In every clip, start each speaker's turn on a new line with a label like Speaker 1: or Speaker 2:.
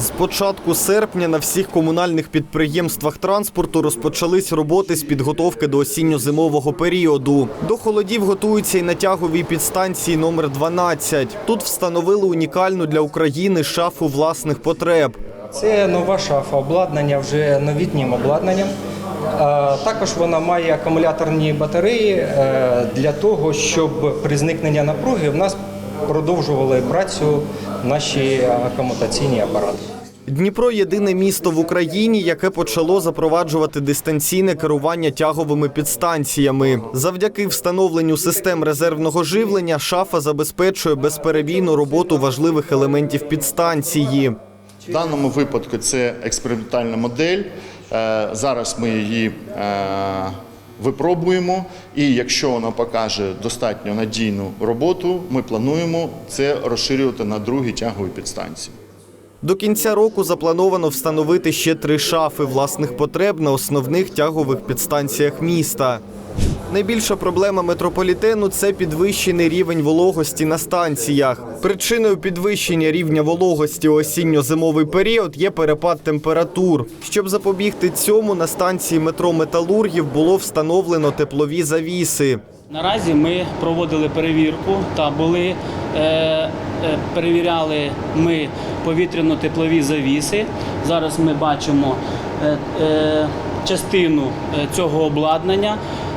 Speaker 1: З початку серпня на всіх комунальних підприємствах транспорту розпочались роботи з підготовки до осінньо-зимового періоду. До холодів готуються і на тяговій підстанції номер 12. Тут встановили унікальну для України шафу власних потреб.
Speaker 2: Це нова шафа, обладнання вже новітнім обладнанням. Також вона має акумуляторні батареї е, для того, щоб при зникненні напруги в нас продовжували працю наші акумуляційні апарати.
Speaker 1: Дніпро єдине місто в Україні, яке почало запроваджувати дистанційне керування тяговими підстанціями. Завдяки встановленню систем резервного живлення шафа забезпечує безперебійну роботу важливих елементів підстанції.
Speaker 3: В даному випадку це експериментальна модель. Е, Зараз ми її е, випробуємо, і якщо вона покаже достатньо надійну роботу, ми плануємо це розширювати на другі тягові підстанції.
Speaker 1: До кінця року заплановано встановити ще три шафи власних потреб на основних тягових підстанціях міста. Найбільша проблема метрополітену це підвищений рівень вологості на станціях. Причиною підвищення рівня вологості у осінньо-зимовий період є перепад температур. Щоб запобігти цьому, на станції метро Металургів було встановлено теплові завіси.
Speaker 4: Наразі ми проводили перевірку та були е, е, перевіряли ми повітряно-теплові завіси. Зараз ми бачимо е, е, частину е, цього обладнання.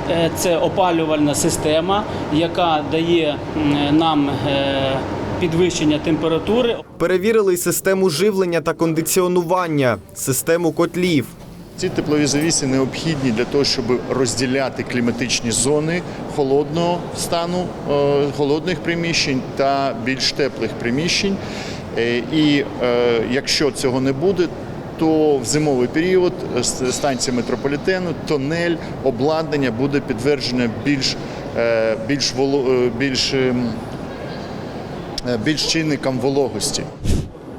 Speaker 4: Е, Це опалювальна система, яка дає нам е, підвищення температури.
Speaker 1: Перевірили й систему живлення та кондиціонування, систему котлів.
Speaker 3: Ці теплові завіси необхідні для того, щоб розділяти кліматичні зони холодного стану, е, холодних приміщень та більш теплих приміщень. І е, якщо цього не буде, то в зимовий період з станції метрополітену тонель обладнання буде підтверджено більш, е, більш, е, більш, ем, е, більш чинникам вологості.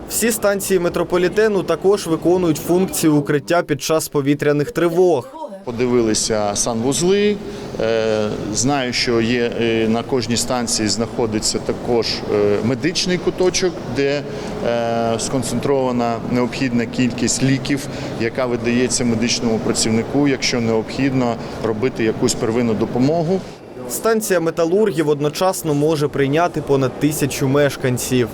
Speaker 1: Всі станції метрополітену також виконують функцію укриття під час повітряних тривог.
Speaker 3: Подивилися санвузли. Е, Знаю, що є е, на кожній станції знаходиться також е, медичний куточок, де сконцентрована необхідна кількість ліків, яка видається медичному працівнику, якщо необхідно робити якусь первинну допомогу.
Speaker 1: Станція металургів одночасно може прийняти понад тисячу мешканців.